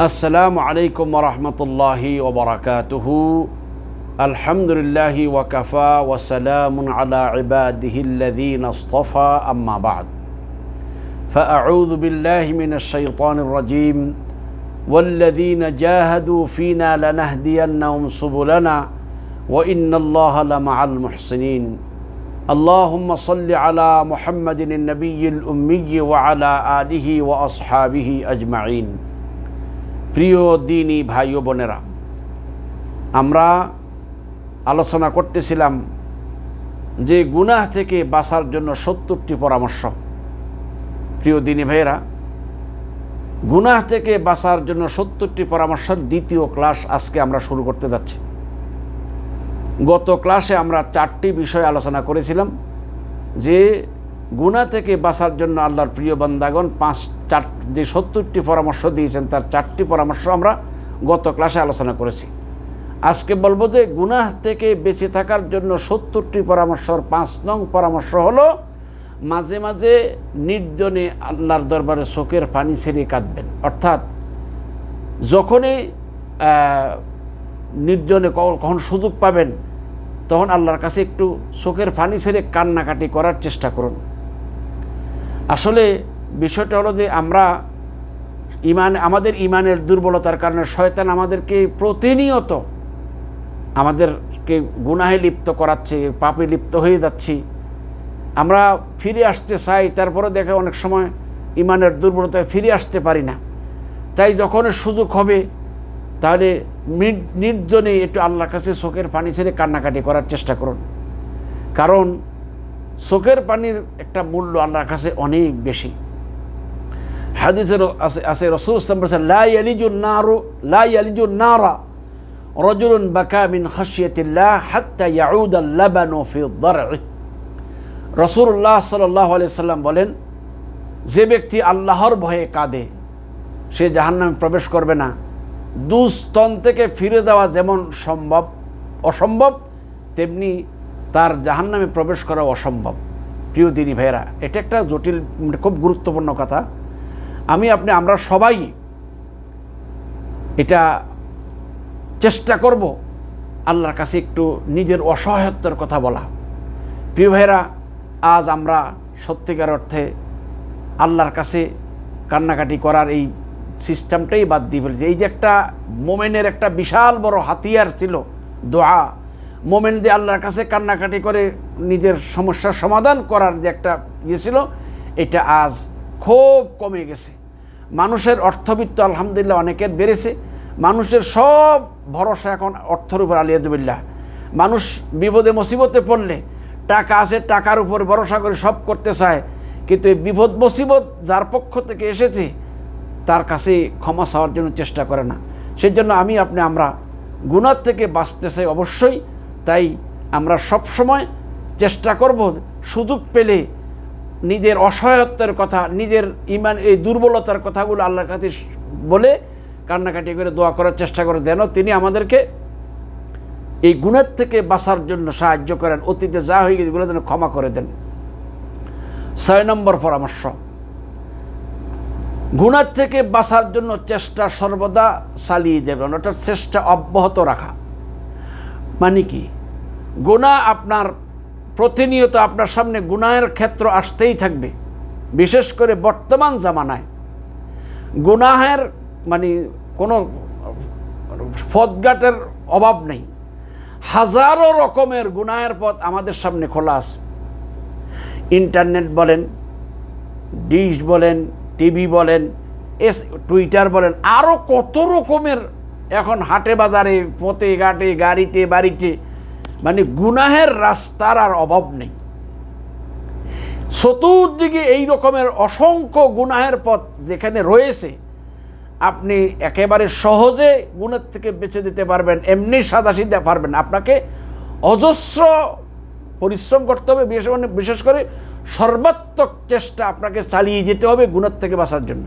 السلام عليكم ورحمة الله وبركاته. الحمد لله وكفى وسلام على عباده الذين اصطفى أما بعد. فأعوذ بالله من الشيطان الرجيم. والذين جاهدوا فينا لنهدينهم سبلنا وإن الله لمع المحسنين. اللهم صل على محمد النبي الأمي وعلى آله وأصحابه أجمعين. প্রিয় দিনী ভাই ও বোনেরা, আমরা আলোচনা করতেছিলাম যে গুনাহ থেকে বাঁচার জন্য সত্তরটি পরামর্শ। প্রিয় দিনী ভাইয়েরা, গুনাহ থেকে বাঁচার জন্য সত্তরটি পরামর্শের দ্বিতীয় ক্লাস আজকে আমরা শুরু করতে যাচ্ছি। গত ক্লাসে আমরা চারটি বিষয় আলোচনা করেছিলাম যে গুণা থেকে বাঁচার জন্য আল্লাহর প্রিয় বান্দাগণ পাঁচ, চার, যে সত্তরটি পরামর্শ দিয়েছেন, তার চারটি পরামর্শ আমরা গত ক্লাসে আলোচনা করেছি। আজকে বলব যে গুনাহ থেকে বেঁচে থাকার জন্য সত্তরটি পরামর্শর পাঁচ নং পরামর্শ হলো, মাঝে মাঝে নির্জনে আল্লাহর দরবারে চোখের পানি ছেড়ে কাঁদবেন। অর্থাৎ যখনই নির্জনে কখন সুযোগ পাবেন, তখন আল্লাহর কাছে একটু চোখের পানি ছেড়ে কান্নাকাটি করার চেষ্টা করুন। আসলে বিষয়টা হলো যে আমরা ইমান, আমাদের ইমানের দুর্বলতার কারণে শয়তান আমাদেরকে প্রতিনিয়ত আমাদেরকে গুনাহে লিপ্ত করাচ্ছে, পাপে লিপ্ত হয়ে যাচ্ছি। আমরা ফিরে আসতে চাই, তারপরে দেখে অনেক সময় ইমানের দুর্বলতায় ফিরে আসতে পারি না। তাই যখন সুযোগ হবে, তাহলে নির্জনে একটু আল্লাহর কাছে চোখের পানি ছেড়ে কান্নাকাটি করার চেষ্টা করুন। কারণ চোখের পানির একটা মূল্য আল্লাহর কাছে অনেক বেশি। হাদিসের আছে আছে, রসুল ইসলাম বলছেন লাই আলিজুল নারু লাই আলিজুল নারা রজুলুন বাকা মিন খাসিয়াতিল্লাহ হাত্তা ইয়াউদ আল্লাবানু ফি দার'i রসুল্লাহ সাল্লাহ আলিয়া সাল্লাম বলেন, যে ব্যক্তি আল্লাহর ভয়ে কাঁদে, সে জাহান্নামে প্রবেশ করবে না। দুস্তন থেকে ফিরে যাওয়া যেমন সম্ভব, অসম্ভব, তেমনি তার জাহান্নামে প্রবেশ করা অসম্ভব। প্রিয় দিনী ভাইয়েরা, এটা একটা জটিল, খুব গুরুত্বপূর্ণ কথা। আমি, আপনি, আমরা সবাই এটা চেষ্টা করব আল্লাহর কাছে একটু নিজের অসহায়ত্বের কথা বলা। প্রিয় ভাইয়েরা, আজ আমরা সত্যিকার অর্থে আল্লাহর কাছে কান্নাকাটি করার এই সিস্টেমটাই বাদ দিয়ে ফেলছে। এই যে একটা মোমেনের একটা বিশাল বড় হাতিয়ার ছিল দোয়া মোমেন দিয়ে আল্লাহর কাছে কান্নাকাটি করে নিজের সমস্যার সমাধান করার যে একটা ইয়ে ছিল, এটা আজ খুব কমে গেছে। মানুষের অর্থবিত্ত আলহামদুলিল্লাহ অনেকের বেড়েছে। মানুষের সব ভরসা এখন অর্থের উপর, আলিয়াজবিল্লাহ। মানুষ বিপদে, মুসিবতে পড়লে টাকা আছে, টাকার উপর ভরসা করে সব করতে চায়। কিন্তু এই বিপদ, মুসিবত যার পক্ষ থেকে এসেছে, তার কাছে ক্ষমা চাওয়ার জন্য চেষ্টা করে না। সেই জন্য আমি, আপনি, আমরা গুণার থেকে বাঁচতে চাই অবশ্যই। তাই আমরা সব সময় চেষ্টা করব সুযোগ পেলে নিজের অসহায়ত্বের কথা, নিজের ইমান, এই দুর্বলতার কথাগুলো আল্লাহর কাছে বলে কান্নাকাটি করে দোয়া করার চেষ্টা করে দেন তিনি আমাদেরকে এই গুণের থেকে বাঁচার জন্য সাহায্য করেন, অতীতে যা হয়ে গেছে যেন ক্ষমা করে দেন। ছয় নম্বর পরামর্শ। গুণার থেকে বাঁচার জন্য চেষ্টা সর্বদা চালিয়ে যাবেন, অর্থাৎ চেষ্টা অব্যাহত রাখা। মানে কি? গুণা আপনার প্রতিনিয়ত আপনার সামনে গুনাহের ক্ষেত্র আসতেই থাকবে, বিশেষ করে বর্তমান জামানায়। গুনাহের মানে কোনো পথঘাটের অভাব নেই। হাজারো রকমের গুনাহের পথ আমাদের সামনে খোলা আছে। ইন্টারনেট বলেন, ডিশ বলেন, টিভি বলেন, এস, টুইটার বলেন আরও কত রকমের এখন হাটে বাজারে পথে ঘাটে, গাড়িতে, বাড়িতে মানে গুনাহের রাস্তার আর অভাব নেই। চতুর্দিকে এই রকমের অসংখ্য গুনাহের পথ যেখানে রয়েছে, আপনি একেবারে সহজে গুণের থেকে বেছে দিতে পারবেন, এমনি সাদা সিধা পারবেন আপনাকে অজস্র পরিশ্রম করতে হবে, বিশেষ করে সর্বাত্মক চেষ্টা আপনাকে চালিয়ে যেতে হবে গুণের থেকে বাঁচার জন্য।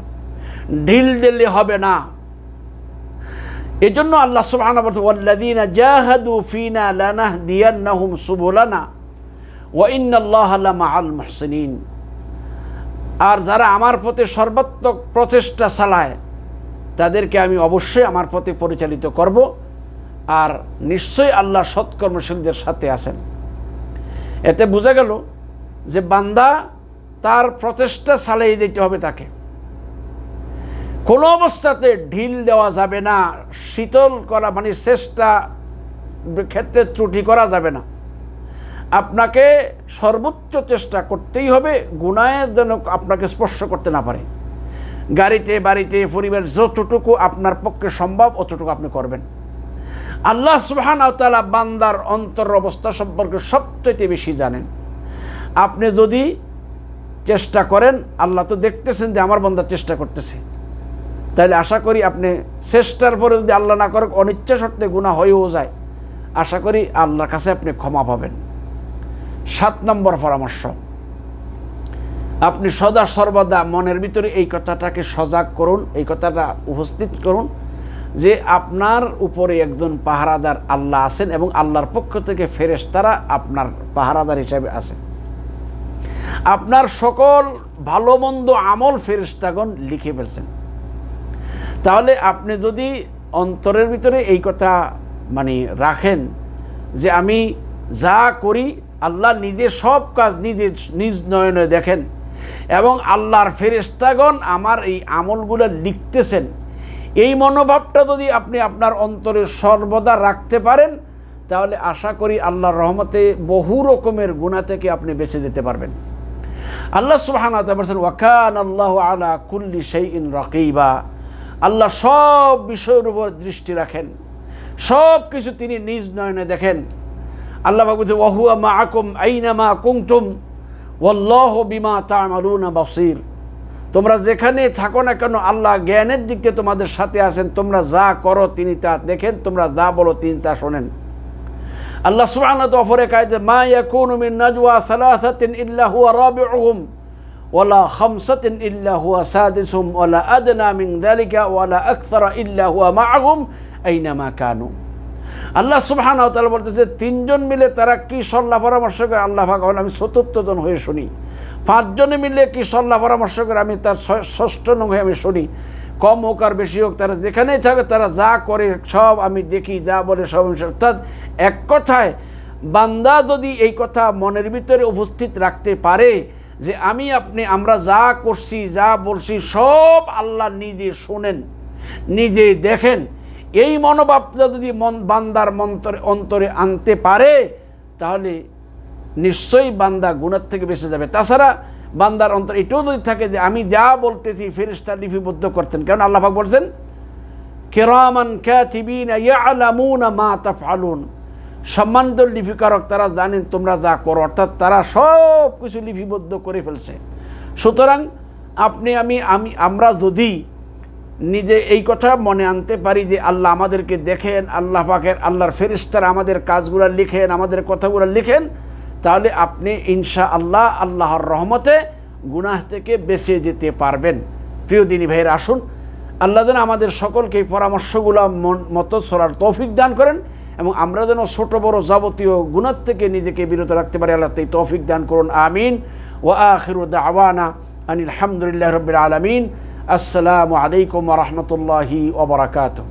ঢিল দিলে হবে না। এজন্য আল্লাহ সুবহানাহু ওয়া জাহাদু ফিনা আর যারা আমার প্রতি সর্বাত্মক প্রচেষ্টা চালায়, তাদেরকে আমি অবশ্যই আমার পথে পরিচালিত করব আর নিশ্চয়ই আল্লাহ সৎকর্মশীলদের সাথে আছেন। এতে বোঝা গেল যে বান্দা তার প্রচেষ্টা চালিয়ে দিতে হবে তাকে। কোনো অবস্থাতে ঢিল দেওয়া যাবে না, শীতল করা মানে চেষ্টা ক্ষেত্রে ত্রুটি করা যাবে না। আপনাকে সর্বোচ্চ চেষ্টা করতেই হবে গুনায়ের যেন আপনাকে স্পর্শ করতে না পারে। গাড়িতে, বাড়িতে, পরিবার যতটুকু আপনার পক্ষে সম্ভব, অতটুকু আপনি করবেন। আল্লাহ সুবহান তালা বান্দার অন্তর অবস্থা সম্পর্কে সবচেয়ে বেশি জানেন। আপনি যদি চেষ্টা করেন, আল্লাহ তো দেখতেছেন যে আমার বান্দা চেষ্টা করতেছে। তাহলে আশা করি আপনি চেষ্টার পরে যদি আল্লাহ না করে অনিচ্ছা সত্ত্বে গুণা হয়েও যায়। আশা করি আল্লাহর কাছে আপনি ক্ষমা পাবেন। সাত নম্বর পরামর্শ। আপনি সদা সর্বদা মনের ভিতরে এই কথাটাকে সজাগ করুন, এই কথাটা উপস্থিত করুন যে আপনার উপরে একজন পাহারাদার আল্লাহ আছেন এবং আল্লাহর পক্ষ থেকে ফেরেশতারা আপনার পাহারাদার হিসাবে আছেন। আপনার সকল ভালো মন্দ আমল ফেরেশতাগণ লিখে ফেলছেন। তাহলে আপনি যদি অন্তরের ভিতরে এই কথা মানে রাখেন যে আমি যা করি, আল্লাহ নিজে সব কাজ নিজে নিজ নয়নে দেখেন এবং আল্লাহর ফেরেস্তাগণ আমার এই আমলগুলো লিখতেছেন। এই মনোভাবটা যদি আপনি আপনার অন্তরে সর্বদা রাখতে পারেন, তাহলে আশা করি আল্লাহর রহমতে বহু রকমের গুণা থেকে আপনি বেঁচে যেতে পারবেন। আল্লাহ বলছেন ওয়াকান আল্লাহ আলা কুল্লি সেই ইন রকিবা। আল্লাহ সব বিষয়ের উপর দৃষ্টি রাখেন। সব কিছু তিনি নিজ নয়নে দেখেন। আল্লাহ বলছে, ওহুয়া মা আকুম আইনা মা কুংতুম ওল্লাহ বিমা তামালুনা বাসির। তোমরা যেখানে থাকো না কেন, আল্লাহ জ্ঞানের দিক থেকে তোমাদের সাথে আছেন। তোমরা যা করো তিনি তা দেখেন, তোমরা যা বলো তিনি তা শোনেন। আল্লাহ সুবহানাহু ওয়া অফরে কায়দে মা ইয়াকুনু মিন নাজওয়া সালাসাতিন ইল্লা হুয়া রাবিউহুম। ওয়ালা খামসাতিন ইল্লা হুয়া সাদিসুম ওয়ালা আদনা মিন যালিকা ওয়ালা আকসারা ইল্লা হুয়া মাআহুম আইনামা কানু আল্লাহ তাআলা বলতেছে, তিনজন মিলে তারা কি সল্লাহ পরামর্শ করে? আল্লাহ পাক আমি চতুর্থ জন হয়ে শুনি। পাঁচজনে মিলে কি সল্লাহ পরামর্শ করে? আমি তার ষষ্ঠ নং হয়ে আমি শুনি। কম হোক আর বেশি হোক, তারা যেখানেই থাকে, তারা যা করে সব আমি দেখি, যা বলে সব অর্থাৎ এক কথায়, বান্দা যদি এই কথা মনের ভিতরে উপস্থিত রাখতে পারে যে আমি আপনি, আমরা যা করছি, যা বলছি, সব আল্লাহ নিজে শোনেন, নিজে দেখেন। এই মনোভাবটা যদি মন, বান্দার মন্তরে, অন্তরে আনতে পারে, তাহলে নিশ্চয়ই বান্দা গুণার থেকে বেঁচে যাবে। তাছাড়া বান্দার অন্তর এটাও যদি থাকে যে আমি যা বলতেছি ফেরিস্তা লিপিবদ্ধ করতেন। কারণ আল্লাহাক বলছেন? কেরামান খ্যাতিবিন ইয়ালামুনা মা তাফআলুন। সম্মানিত লিপিকারক তারা জানেন তোমরা যা করো, অর্থাৎ তারা সব কিছু লিপিবদ্ধ করে ফেলছে। সুতরাং আপনি, আমি আমি, আমরা যদি নিজে এই কথা মনে আনতে পারি যে আল্লাহ আমাদেরকে দেখেন, আল্লাহ পাকের, আল্লাহর ফেরিস্তারা আমাদের কাজগুলো লিখেন, আমাদের কথাগুলো লিখেন, তাহলে আপনি ইনশা আল্লাহ আল্লাহর রহমতে গুনাহ থেকে বেঁচে যেতে পারবেন। প্রিয় দিনী ভাইয়ের, আসুন, আল্লাহ যেন আমাদের সকলকে এই পরামর্শগুলো মতো সরার তৌফিক দান করেন। এবং আমরা যেন ছোট, বড় যাবতীয় গুণার থেকে নিজেকে বিরত রাখতে পারি, আল্লাহ তাই তৌফিক দান করুন, আমিন। ও আখিরুদ্দা আওয়ানা আনিল আলহামদুলিল্লাহ রবিল আলমিন। আসসালামু আলাইকুম রহমতুল্লাহি ওবরাকাতু